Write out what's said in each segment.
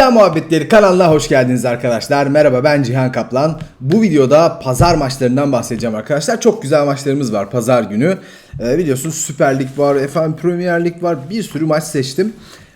İddia Muhabbetleri kanalına hoş geldiniz arkadaşlar. Merhaba ben Cihan Kaplan. Bu videoda pazar maçlarından bahsedeceğim arkadaşlar. Çok güzel maçlarımız var pazar günü. Ee, biliyorsunuz Süper Lig var, efendim Premier Lig var. Bir sürü maç seçtim.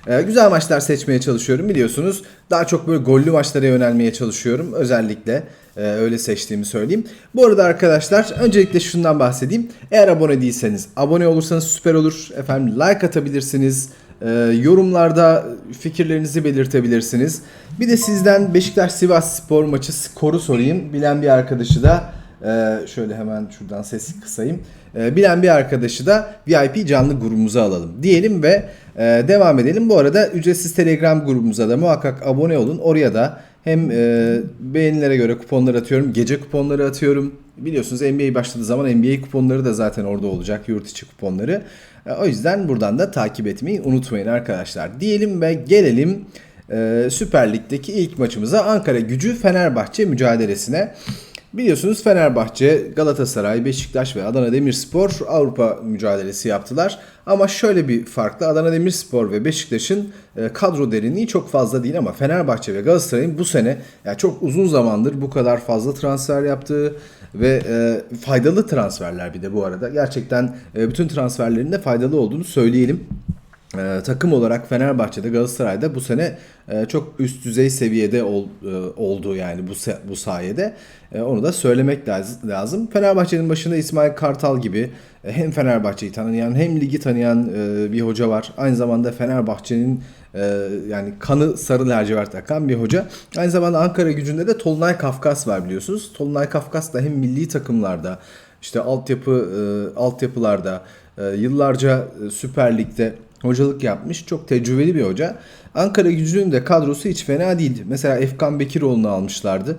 Ee, güzel maçlar seçmeye çalışıyorum biliyorsunuz. Daha çok böyle gollü maçlara yönelmeye çalışıyorum. Özellikle e, öyle seçtiğimi söyleyeyim. Bu arada arkadaşlar öncelikle şundan bahsedeyim. Eğer abone değilseniz abone olursanız süper olur. Efendim like atabilirsiniz. Ee, yorumlarda fikirlerinizi belirtebilirsiniz. Bir de sizden Beşiktaş Sivas Spor maçı skoru sorayım. Bilen bir arkadaşı da e, şöyle hemen şuradan sesi kısayım. E, bilen bir arkadaşı da VIP canlı grubumuza alalım diyelim ve e, devam edelim. Bu arada ücretsiz Telegram grubumuza da muhakkak abone olun. Oraya da hem e, beğenilere göre kuponlar atıyorum, gece kuponları atıyorum. Biliyorsunuz NBA başladığı zaman NBA kuponları da zaten orada olacak, yurt içi kuponları. E, o yüzden buradan da takip etmeyi unutmayın arkadaşlar. Diyelim ve gelelim e, Süper Lig'deki ilk maçımıza Ankara Gücü Fenerbahçe mücadelesine. Biliyorsunuz Fenerbahçe, Galatasaray, Beşiktaş ve Adana Demirspor Avrupa mücadelesi yaptılar. Ama şöyle bir farklı Adana Demirspor ve Beşiktaş'ın e, kadro derinliği çok fazla değil ama Fenerbahçe ve Galatasaray'ın bu sene yani çok uzun zamandır bu kadar fazla transfer yaptığı ve e, faydalı transferler bir de bu arada. Gerçekten e, bütün transferlerin de faydalı olduğunu söyleyelim. Ee, takım olarak Fenerbahçe'de Galatasaray'da bu sene e, çok üst düzey seviyede ol, e, oldu yani bu bu sayede. E, onu da söylemek laz- lazım. Fenerbahçe'nin başında İsmail Kartal gibi e, hem Fenerbahçe'yi tanıyan hem ligi tanıyan e, bir hoca var. Aynı zamanda Fenerbahçe'nin e, yani kanı sarı lacivert akan bir hoca. Aynı zamanda Ankara gücünde de Tolunay Kafkas var biliyorsunuz. Tolunay Kafkas da hem milli takımlarda işte altyapı e, altyapılarda e, yıllarca e, Süper Lig'de hocalık yapmış. Çok tecrübeli bir hoca. Ankara gücünün de kadrosu hiç fena değil. Mesela Efkan Bekiroğlu'nu almışlardı.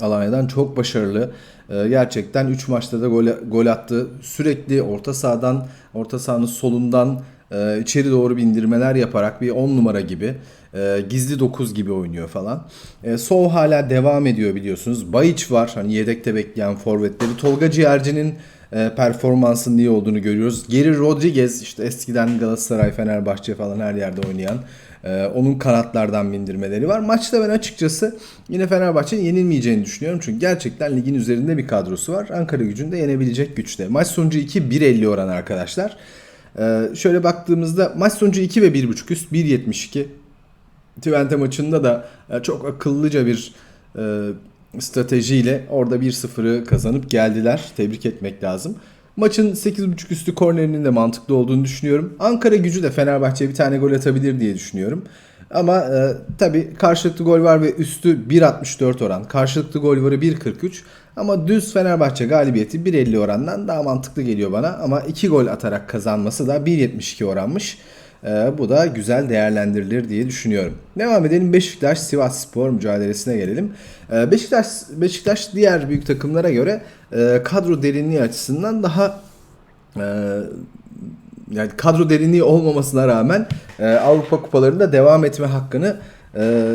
Alanya'dan çok başarılı. Ee, gerçekten 3 maçta da gol, gol attı. Sürekli orta sahadan, orta sahanın solundan e, içeri doğru bindirmeler yaparak bir 10 numara gibi, e, gizli 9 gibi oynuyor falan. E, hala devam ediyor biliyorsunuz. Bayiç var hani yedekte bekleyen forvetleri. Tolga Ciğerci'nin e, performansının iyi olduğunu görüyoruz. Geri Rodriguez işte eskiden Galatasaray, Fenerbahçe falan her yerde oynayan e, onun kanatlardan bindirmeleri var. Maçta ben açıkçası yine Fenerbahçe'nin yenilmeyeceğini düşünüyorum. Çünkü gerçekten ligin üzerinde bir kadrosu var. Ankara gücünde yenebilecek güçte. Maç sonucu 2-1.50 oran arkadaşlar. E, şöyle baktığımızda maç sonucu 2 ve 1.5 üst 1.72. Twente maçında da e, çok akıllıca bir e, stratejiyle orada 1-0'ı kazanıp geldiler. Tebrik etmek lazım. Maçın 8.5 üstü kornerinin de mantıklı olduğunu düşünüyorum. Ankara gücü de Fenerbahçe'ye bir tane gol atabilir diye düşünüyorum. Ama e, tabii karşılıklı gol var ve üstü 1.64 oran. Karşılıklı gol varı 1.43. Ama düz Fenerbahçe galibiyeti 1.50 orandan daha mantıklı geliyor bana. Ama 2 gol atarak kazanması da 1.72 oranmış. Ee, bu da güzel değerlendirilir diye düşünüyorum. Devam edelim Beşiktaş Sivas Spor mücadelesine gelelim. Ee, Beşiktaş Beşiktaş diğer büyük takımlara göre e, kadro derinliği açısından daha e, yani kadro derinliği olmamasına rağmen e, Avrupa kupalarında devam etme hakkını e,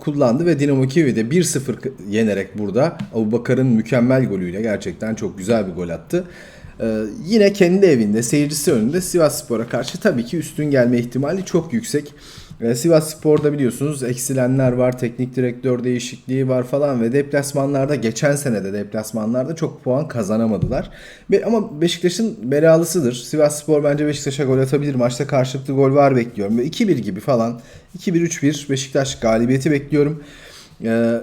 kullandı ve Dinamo Kiev'i 1-0 yenerek burada Abu Bakar'ın mükemmel golüyle gerçekten çok güzel bir gol attı. Ee, yine kendi evinde seyircisi önünde Sivas Spor'a karşı tabii ki üstün gelme ihtimali çok yüksek. Ee, Sivas Spor'da biliyorsunuz eksilenler var, teknik direktör değişikliği var falan ve deplasmanlarda geçen sene de deplasmanlarda çok puan kazanamadılar. Be- ama Beşiktaş'ın belalısıdır. Sivas Spor bence Beşiktaş'a gol atabilir. Maçta karşılıklı gol var bekliyorum. Ve 2-1 gibi falan 2-1-3-1 Beşiktaş galibiyeti bekliyorum. Ee,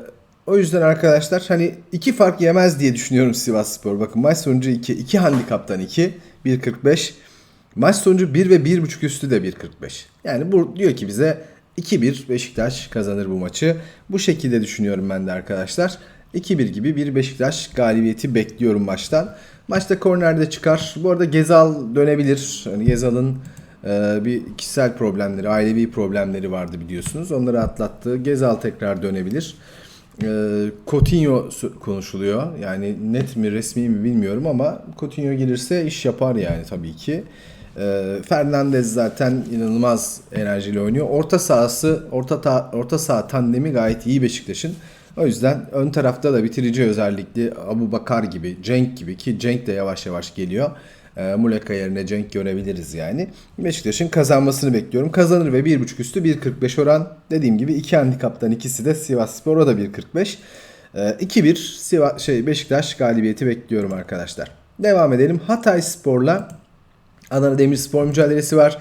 o yüzden arkadaşlar hani iki fark yemez diye düşünüyorum Sivas Spor. Bakın maç sonucu 2. 2 handikaptan 2. 1.45. Maç sonucu 1 ve 1.5 üstü de 1.45. Yani bu diyor ki bize 2-1 Beşiktaş kazanır bu maçı. Bu şekilde düşünüyorum ben de arkadaşlar. 2-1 gibi bir Beşiktaş galibiyeti bekliyorum maçtan. Maçta kornerde çıkar. Bu arada Gezal dönebilir. Yani Gezal'ın e, bir kişisel problemleri, ailevi problemleri vardı biliyorsunuz. Onları atlattı. Gezal tekrar dönebilir. E, Coutinho konuşuluyor. Yani net mi resmi mi bilmiyorum ama Coutinho gelirse iş yapar yani tabii ki. E, Fernandez zaten inanılmaz enerjiyle oynuyor. Orta sahası, orta ta- orta saha tandemi gayet iyi Beşiktaş'ın. O yüzden ön tarafta da bitirici özellikli Abu Bakar gibi, Cenk gibi ki Cenk de yavaş yavaş geliyor. E, Muleka yerine Cenk görebiliriz yani. Beşiktaş'ın kazanmasını bekliyorum. Kazanır ve 1.5 üstü 1.45 oran. Dediğim gibi iki handikaptan ikisi de Sivas Spor o da 1.45. E, 2-1 Sivas şey Beşiktaş galibiyeti bekliyorum arkadaşlar. Devam edelim. Hatay Spor'la Adana Demirspor mücadelesi var.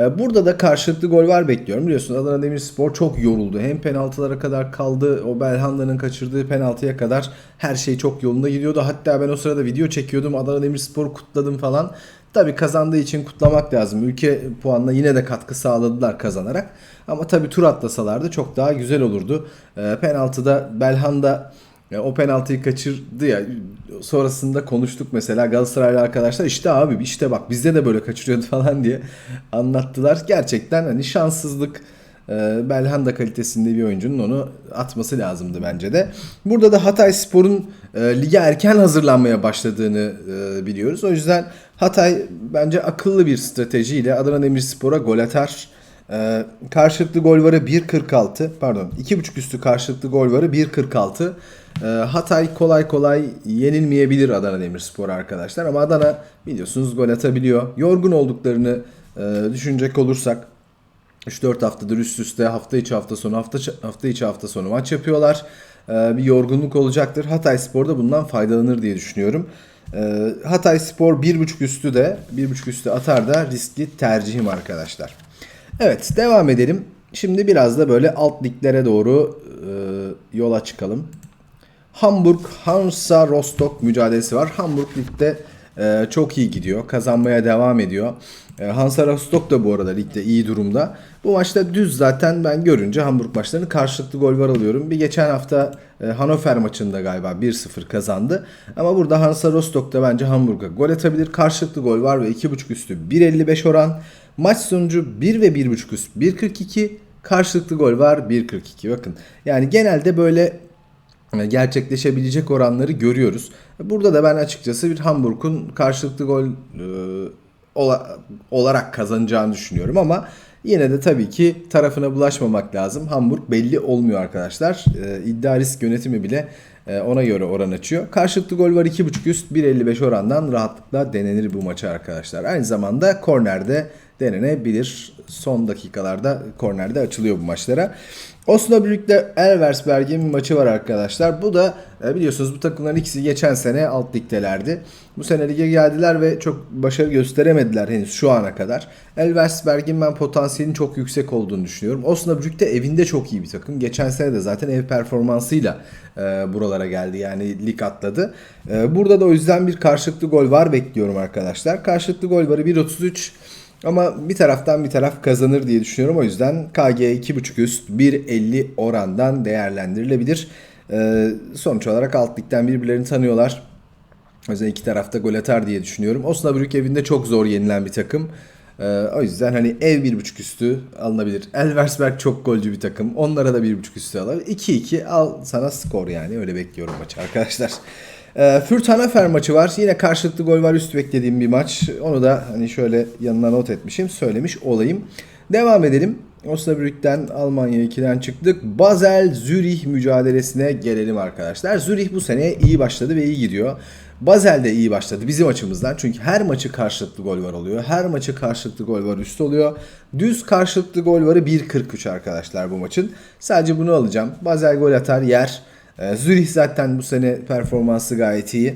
Ee, Burada da karşılıklı gol var bekliyorum. Biliyorsun Adana Demirspor çok yoruldu. Hem penaltılara kadar kaldı. O Belhanda'nın kaçırdığı penaltıya kadar her şey çok yolunda gidiyordu. Hatta ben o sırada video çekiyordum. Adana Demirspor'u kutladım falan. Tabii kazandığı için kutlamak lazım. Ülke puanına yine de katkı sağladılar kazanarak. Ama tabii tur atlasalardı çok daha güzel olurdu. Ee, penaltıda Belhanda ya o penaltıyı kaçırdı ya sonrasında konuştuk mesela Galatasaraylı arkadaşlar işte abi işte bak bizde de böyle kaçırıyordu falan diye anlattılar. Gerçekten hani şanssızlık e, Belhanda kalitesinde bir oyuncunun onu atması lazımdı bence de. Burada da Hatay Spor'un e, lige erken hazırlanmaya başladığını e, biliyoruz. O yüzden Hatay bence akıllı bir stratejiyle Adana Demirspor'a gol atar. Ee, karşılıklı gol varı 1.46 pardon 2.5 üstü karşılıklı gol varı 1.46 ee, Hatay kolay kolay yenilmeyebilir Adana Demirspor arkadaşlar ama Adana biliyorsunuz gol atabiliyor. Yorgun olduklarını e, düşünecek olursak 3-4 haftadır üst üste hafta içi hafta sonu hafta hafta içi hafta sonu maç yapıyorlar. Ee, bir yorgunluk olacaktır. Hatay Spor da bundan faydalanır diye düşünüyorum. Ee, Hatay Spor 1.5 üstü de 1.5 üstü atar da riskli tercihim arkadaşlar. Evet devam edelim. Şimdi biraz da böyle alt liglere doğru e, yola çıkalım. Hamburg Hansa Rostock mücadelesi var. Hamburg ligde e, çok iyi gidiyor. Kazanmaya devam ediyor. E, Hansa Rostock da bu arada ligde iyi durumda. Bu maçta düz zaten ben görünce Hamburg maçlarını karşılıklı gol var alıyorum. Bir geçen hafta e, Hannover maçında galiba 1-0 kazandı. Ama burada Hansa Rostock da bence Hamburg'a gol atabilir. Karşılıklı gol var ve 2.5 üstü 1.55 oran. Maç sonucu 1 ve 1.5 üst 1.42. Karşılıklı gol var 1.42. Bakın yani genelde böyle gerçekleşebilecek oranları görüyoruz. Burada da ben açıkçası bir Hamburg'un karşılıklı gol e, ola, olarak kazanacağını düşünüyorum ama yine de tabii ki tarafına bulaşmamak lazım. Hamburg belli olmuyor arkadaşlar. E, risk yönetimi bile e, ona göre oran açıyor. Karşılıklı gol var 2.5 üst 1.55 orandan rahatlıkla denenir bu maça arkadaşlar. Aynı zamanda kornerde denenebilir. Son dakikalarda kornerde açılıyor bu maçlara. Osnabrück'te Elversberg'in maçı var arkadaşlar. Bu da e, biliyorsunuz bu takımların ikisi geçen sene alt ligdelerdi. Bu sene lige geldiler ve çok başarı gösteremediler henüz şu ana kadar. Elversberg'in ben potansiyelin çok yüksek olduğunu düşünüyorum. Osnabrück de evinde çok iyi bir takım. Geçen sene de zaten ev performansıyla e, buralara geldi. Yani lig atladı. E, burada da o yüzden bir karşılıklı gol var bekliyorum arkadaşlar. Karşılıklı gol varı 1.33. Ama bir taraftan bir taraf kazanır diye düşünüyorum. O yüzden KG 2.5 üst 1.50 orandan değerlendirilebilir. Ee, sonuç olarak alt ligden birbirlerini tanıyorlar. Yüzden iki tarafta gol atar diye düşünüyorum. Osnabrück evinde çok zor yenilen bir takım. Ee, o yüzden hani ev 1.5 üstü alınabilir. Elversberg çok golcü bir takım. Onlara da 1.5 üstü alabilir. 2-2 al sana skor yani. Öyle bekliyorum maçı arkadaşlar. E, Fürt Hanafer maçı var. Yine karşılıklı gol var üst beklediğim bir maç. Onu da hani şöyle yanına not etmişim. Söylemiş olayım. Devam edelim. Osnabrück'ten Almanya 2'den çıktık. Basel Zürih mücadelesine gelelim arkadaşlar. Zürih bu sene iyi başladı ve iyi gidiyor. Basel de iyi başladı bizim açımızdan. Çünkü her maçı karşılıklı gol var oluyor. Her maçı karşılıklı gol var üst oluyor. Düz karşılıklı gol varı 1.43 arkadaşlar bu maçın. Sadece bunu alacağım. Basel gol atar yer. Ee, Zürih zaten bu sene performansı gayet iyi.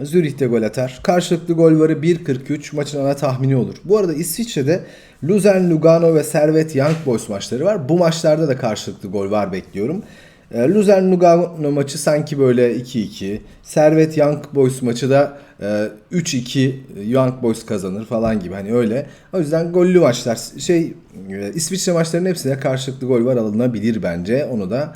Zürih'te gol atar. Karşılıklı gol varı 1.43 maçın ana tahmini olur. Bu arada İsviçre'de Luzern, Lugano ve Servet Young Boys maçları var. Bu maçlarda da karşılıklı gol var bekliyorum. Ee, Luzern Lugano maçı sanki böyle 2-2. Servet Young Boys maçı da 3-2 e, Young Boys kazanır falan gibi hani öyle. O yüzden gollü maçlar şey e, İsviçre maçlarının hepsine karşılıklı gol var alınabilir bence. Onu da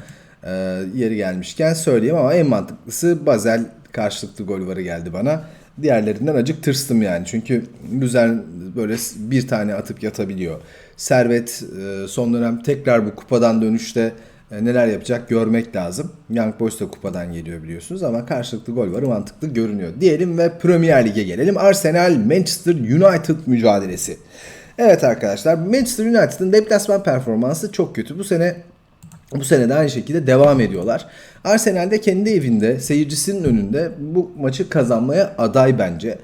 e, yeri gelmişken söyleyeyim ama en mantıklısı Basel karşılıklı gol varı geldi bana. Diğerlerinden acık tırstım yani. Çünkü Luzern böyle bir tane atıp yatabiliyor. Servet e, son dönem tekrar bu kupadan dönüşte e, neler yapacak görmek lazım. Young Boys da kupadan geliyor biliyorsunuz ama karşılıklı gol varı mantıklı görünüyor. Diyelim ve Premier Lig'e gelelim. Arsenal Manchester United mücadelesi. Evet arkadaşlar Manchester United'ın deplasman performansı çok kötü. Bu sene bu sene de aynı şekilde devam ediyorlar. Arsenal de kendi evinde seyircisinin önünde bu maçı kazanmaya aday bence.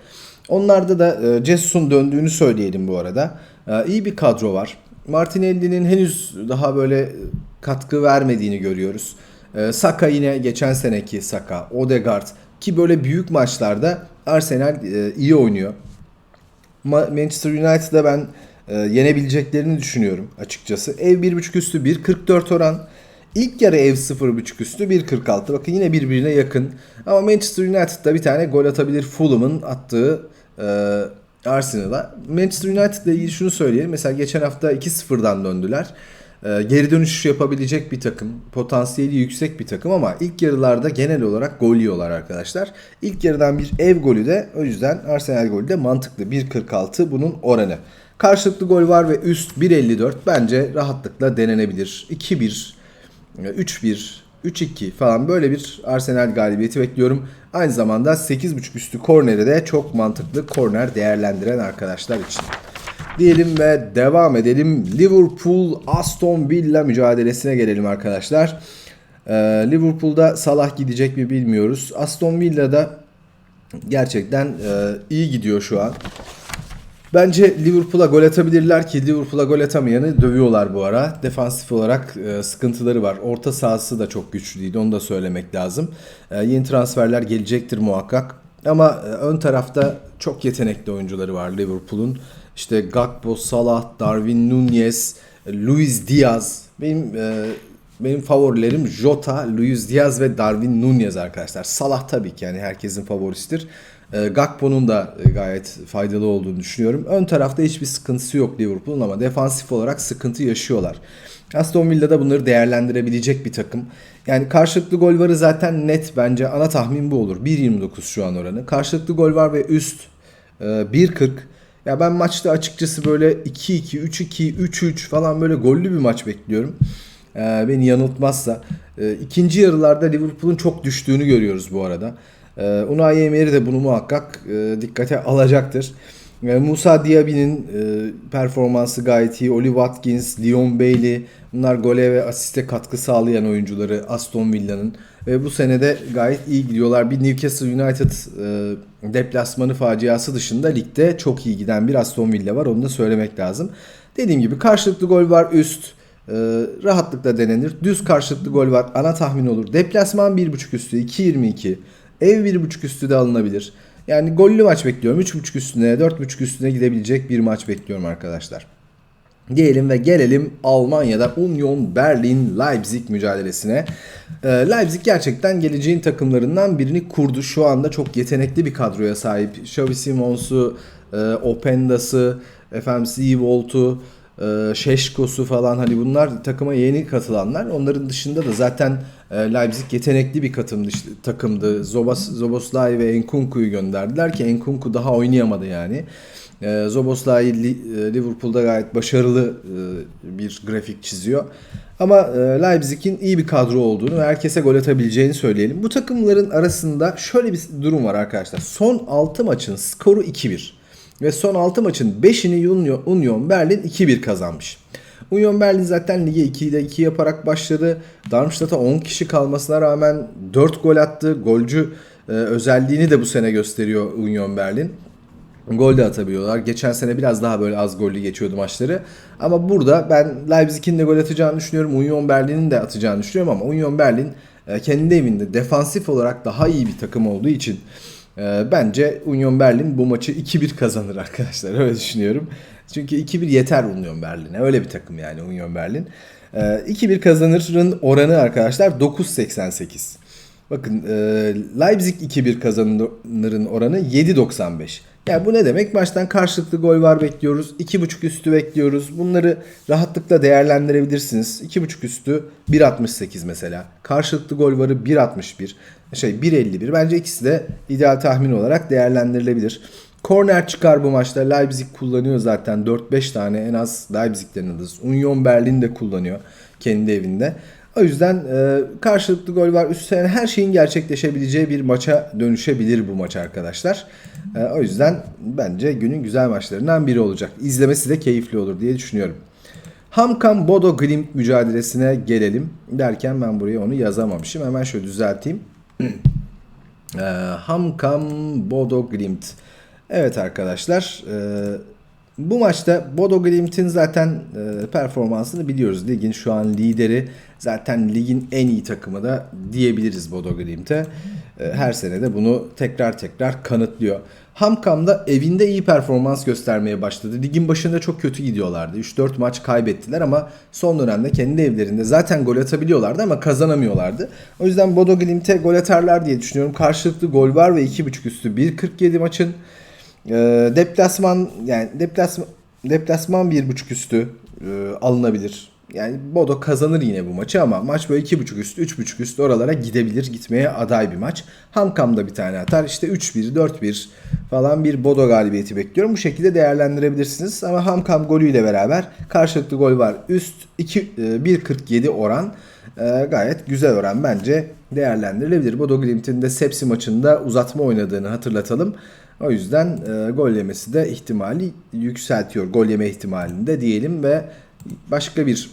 Onlarda da e, Jesus'un döndüğünü söyleyelim bu arada. E, iyi bir kadro var. Martinelli'nin henüz daha böyle katkı vermediğini görüyoruz. E, Saka yine geçen seneki Saka, Odegaard ki böyle büyük maçlarda Arsenal e, iyi oynuyor. Ma- Manchester United'da ben e, yenebileceklerini düşünüyorum açıkçası. Ev 1.5 üstü 1.44 oran. İlk yarı ev 0.5 üstü 1.46. Bakın yine birbirine yakın. Ama Manchester United'da bir tane gol atabilir Fulham'ın attığı e, Arsenal'a. Manchester United'la ilgili şunu söyleyelim. Mesela geçen hafta 2-0'dan döndüler. E, geri dönüş yapabilecek bir takım. Potansiyeli yüksek bir takım ama ilk yarılarda genel olarak gol yiyorlar arkadaşlar. İlk yarıdan bir ev golü de o yüzden Arsenal golü de mantıklı. 1.46 bunun oranı. Karşılıklı gol var ve üst 1.54 bence rahatlıkla denenebilir. 2-1 3-1, 3-2 falan böyle bir Arsenal galibiyeti bekliyorum. Aynı zamanda 8.5 üstü korneri de çok mantıklı korner değerlendiren arkadaşlar için. Diyelim ve devam edelim. Liverpool Aston Villa mücadelesine gelelim arkadaşlar. Ee, Liverpool'da Salah gidecek mi bilmiyoruz. Aston Villa'da gerçekten e, iyi gidiyor şu an. Bence Liverpool'a gol atabilirler ki Liverpool'a gol atamayanı dövüyorlar bu ara. Defansif olarak e, sıkıntıları var. Orta sahası da çok güçlü değil onu da söylemek lazım. E, yeni transferler gelecektir muhakkak. Ama e, ön tarafta çok yetenekli oyuncuları var Liverpool'un. İşte Gakpo, Salah, Darwin Nunez, Luis Diaz. Benim e, benim favorilerim Jota, Luis Diaz ve Darwin Nunez arkadaşlar. Salah tabii ki yani herkesin favorisidir. E, Gakpo'nun da e, gayet faydalı olduğunu düşünüyorum. Ön tarafta hiçbir sıkıntısı yok Liverpool'un ama defansif olarak sıkıntı yaşıyorlar. Aston Villa da bunları değerlendirebilecek bir takım. Yani karşılıklı gol varı zaten net bence ana tahmin bu olur. 1.29 şu an oranı. Karşılıklı gol var ve üst e, 1.40. Ya ben maçta açıkçası böyle 2-2, 3-2, 3-3 falan böyle gollü bir maç bekliyorum. Ee, beni yanıltmazsa. Ee, ikinci yarılarda Liverpool'un çok düştüğünü görüyoruz bu arada. Ee, Unai Emery de bunu muhakkak e, dikkate alacaktır. Ee, Musa Diaby'nin e, performansı gayet iyi. Oli Watkins, Leon Bailey bunlar gole ve asiste katkı sağlayan oyuncuları Aston Villa'nın. Ve bu senede gayet iyi gidiyorlar. Bir Newcastle United e, deplasmanı faciası dışında ligde çok iyi giden bir Aston Villa var. Onu da söylemek lazım. Dediğim gibi karşılıklı gol var üst. E, rahatlıkla denenir. Düz karşılıklı gol var. Ana tahmin olur. Deplasman 1.5 üstü 2.22. Ev 1.5 üstü de alınabilir. Yani gollü maç bekliyorum. 3.5 üstüne 4.5 üstüne gidebilecek bir maç bekliyorum arkadaşlar. Diyelim ve gelelim Almanya'da Union Berlin Leipzig mücadelesine. Ee, Leipzig gerçekten geleceğin takımlarından birini kurdu. Şu anda çok yetenekli bir kadroya sahip. Xavi Simons'u, e, Openda'sı, efendim Seavolt'u, e, Şeşko'su falan hani bunlar takıma yeni katılanlar. Onların dışında da zaten Leipzig yetenekli bir işte, takımdı. Zobas, Zoboslay ve Enkunku'yu gönderdiler ki Enkunku daha oynayamadı yani. E, Zoboslay e, Liverpool'da gayet başarılı e, bir grafik çiziyor. Ama e, Leipzig'in iyi bir kadro olduğunu ve herkese gol atabileceğini söyleyelim. Bu takımların arasında şöyle bir durum var arkadaşlar. Son 6 maçın skoru 2-1. Ve son 6 maçın 5'ini Union, Union Berlin 2-1 kazanmış. Union Berlin zaten lige 2'de 2 yaparak başladı. Darmstadt'a 10 kişi kalmasına rağmen 4 gol attı. Golcü e, özelliğini de bu sene gösteriyor Union Berlin. Gol de atabiliyorlar. Geçen sene biraz daha böyle az gollü geçiyordu maçları. Ama burada ben Leipzig'in de gol atacağını düşünüyorum. Union Berlin'in de atacağını düşünüyorum ama Union Berlin e, kendi evinde defansif olarak daha iyi bir takım olduğu için e, bence Union Berlin bu maçı 2-1 kazanır arkadaşlar. Öyle düşünüyorum. Çünkü 2-1 yeter Union Berlin'e. Öyle bir takım yani Union Berlin. E, 2-1 kazanırın oranı arkadaşlar 9.88. Bakın e, Leipzig 2-1 kazanırın oranı 7.95. Yani bu ne demek? Maçtan karşılıklı gol var bekliyoruz. 2.5 üstü bekliyoruz. Bunları rahatlıkla değerlendirebilirsiniz. 2.5 üstü 1.68 mesela. Karşılıklı gol varı 1.61. Şey 1.51. Bence ikisi de ideal tahmin olarak değerlendirilebilir. Korner çıkar bu maçta. Leipzig kullanıyor zaten 4-5 tane en az Leipzig'lerin alırız. Union Berlin de kullanıyor kendi evinde. O yüzden e, karşılıklı gol var. Üstüne her şeyin gerçekleşebileceği bir maça dönüşebilir bu maç arkadaşlar. E, o yüzden bence günün güzel maçlarından biri olacak. İzlemesi de keyifli olur diye düşünüyorum. Hamkam Bodo Glimt mücadelesine gelelim derken ben buraya onu yazamamışım. Hemen şöyle düzelteyim. e, Hamkam Bodo Glimt. Evet arkadaşlar e, bu maçta Bodo Glimt'in zaten e, performansını biliyoruz. Ligin şu an lideri zaten ligin en iyi takımı da diyebiliriz Bodo Glimt'e. E, her sene de bunu tekrar tekrar kanıtlıyor. Hamkam da evinde iyi performans göstermeye başladı. Ligin başında çok kötü gidiyorlardı. 3-4 maç kaybettiler ama son dönemde kendi evlerinde zaten gol atabiliyorlardı ama kazanamıyorlardı. O yüzden Bodo Glimt'e gol atarlar diye düşünüyorum. Karşılıklı gol var ve 2.5 üstü 1.47 maçın. E, deplasman yani deplasman deplasman 1.5 üstü e, alınabilir. Yani Bodo kazanır yine bu maçı ama maç böyle 2.5 üstü 3.5 üstü oralara gidebilir. Gitmeye aday bir maç. Hamkam'da bir tane atar. İşte 3-1 4-1 falan bir Bodo galibiyeti bekliyorum. Bu şekilde değerlendirebilirsiniz. Ama Hamkam golüyle beraber karşılıklı gol var. Üst 2 e, 1.47 oran. E, gayet güzel oran bence değerlendirilebilir. Bodo Glimt'in de Sepsi maçında uzatma oynadığını hatırlatalım. O yüzden e, gol yemesi de ihtimali yükseltiyor. Gol yeme ihtimalini de diyelim ve başka bir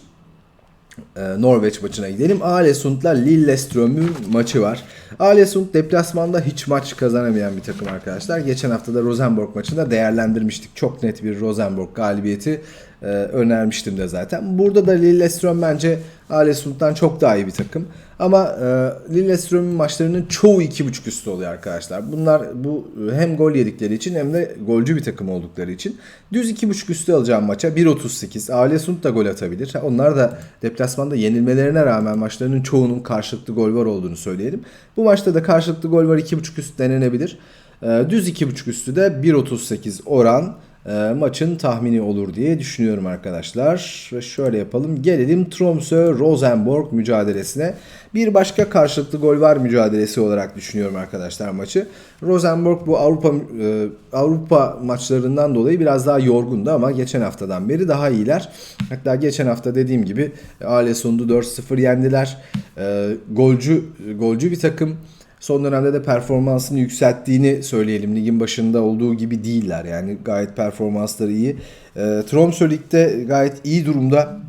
e, Norveç maçına gidelim. Alesund'la Lillestrøm'ün maçı var. Alesund deplasmanda hiç maç kazanamayan bir takım arkadaşlar. Geçen hafta da Rosenborg maçında değerlendirmiştik. Çok net bir Rosenborg galibiyeti e, önermiştim de zaten. Burada da Lillestrøm bence Alesund'dan çok daha iyi bir takım. Ama e, Lillestrøm'ün maçlarının çoğu 2.5 üstü oluyor arkadaşlar. Bunlar bu hem gol yedikleri için hem de golcü bir takım oldukları için. Düz 2.5 üstü alacağım maça 1.38. Alesund da gol atabilir. Onlar da deplasmanda yenilmelerine rağmen maçlarının çoğunun karşılıklı gol var olduğunu söyleyelim. Bu maçta da karşılıklı gol var 2.5 üst denenebilir. E, düz 2.5 üstü de 1.38 oran e, maçın tahmini olur diye düşünüyorum arkadaşlar. Ve şöyle yapalım. Gelelim Tromsø-Rosenborg mücadelesine. Bir başka karşılıklı gol var mücadelesi olarak düşünüyorum arkadaşlar maçı. Rosenborg bu Avrupa e, Avrupa maçlarından dolayı biraz daha yorgundu ama geçen haftadan beri daha iyiler. Hatta geçen hafta dediğim gibi Alessund'u 4-0 yendiler. E, golcü golcü bir takım. Son dönemde de performansını yükselttiğini söyleyelim. Ligin başında olduğu gibi değiller. Yani gayet performansları iyi. E, Tromsø Lig'de gayet iyi durumda.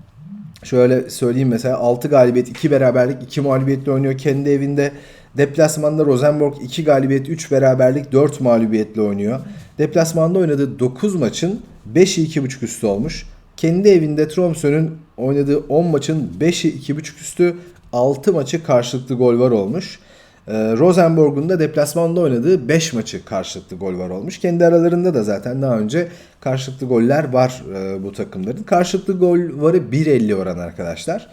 Şöyle söyleyeyim mesela 6 galibiyet, 2 beraberlik, 2 mağlubiyetle oynuyor kendi evinde. Deplasmanda Rosenborg 2 galibiyet, 3 beraberlik, 4 mağlubiyetle oynuyor. Deplasmanda oynadığı 9 maçın 5'i 2.5 üstü olmuş. Kendi evinde Tromsø'nün oynadığı 10 maçın 5'i 2.5 üstü, 6 maçı karşılıklı gol var olmuş. Ee, Rosenborg'un da deplasmanda oynadığı 5 maçı karşılıklı gol var olmuş. Kendi aralarında da zaten daha önce karşılıklı goller var e, bu takımların. Karşılıklı gol varı 1.50 oran arkadaşlar.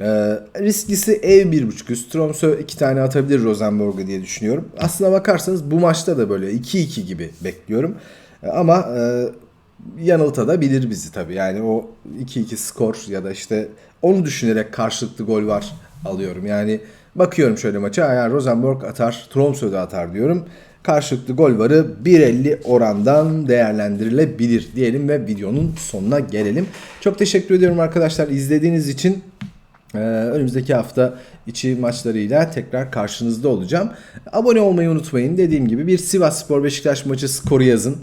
Ee, risklisi ev 1.5 üst. Tromsø 2 tane atabilir Rosenborg'a diye düşünüyorum. Aslına bakarsanız bu maçta da böyle 2-2 gibi bekliyorum. Ee, ama e, yanıltabilir bizi tabii. Yani o 2-2 skor ya da işte onu düşünerek karşılıklı gol var alıyorum. Yani bakıyorum şöyle maça. Yani Rosenborg atar, Tromsø de atar diyorum. Karşılıklı gol varı 1.50 orandan değerlendirilebilir diyelim ve videonun sonuna gelelim. Çok teşekkür ediyorum arkadaşlar izlediğiniz için. Ee, önümüzdeki hafta içi maçlarıyla tekrar karşınızda olacağım. Abone olmayı unutmayın. Dediğim gibi bir Sivas Spor Beşiktaş maçı skoru yazın.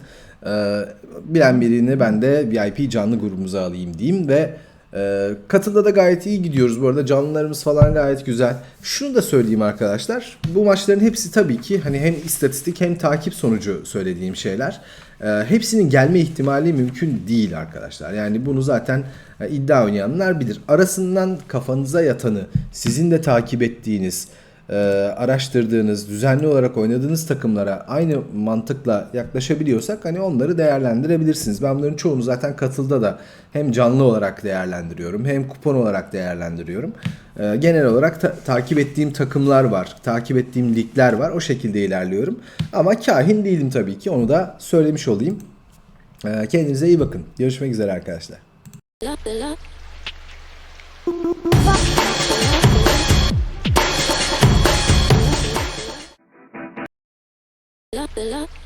Ee, bilen birini ben de VIP canlı grubumuza alayım diyeyim ve e, katılda da gayet iyi gidiyoruz. Bu arada canlılarımız falan gayet güzel. Şunu da söyleyeyim arkadaşlar. Bu maçların hepsi tabii ki hani hem istatistik hem takip sonucu söylediğim şeyler. Ee, hepsinin gelme ihtimali mümkün değil arkadaşlar. Yani bunu zaten e, iddia oynayanlar bilir. Arasından kafanıza yatanı, sizin de takip ettiğiniz, e, araştırdığınız, düzenli olarak oynadığınız takımlara aynı mantıkla yaklaşabiliyorsak hani onları değerlendirebilirsiniz. Ben bunların çoğunu zaten katılda da hem canlı olarak değerlendiriyorum hem kupon olarak değerlendiriyorum. E, genel olarak ta- takip ettiğim takımlar var, takip ettiğim ligler var. O şekilde ilerliyorum. Ama kahin değilim tabii ki onu da söylemiş olayım. E, kendinize iyi bakın. Görüşmek üzere arkadaşlar. La la la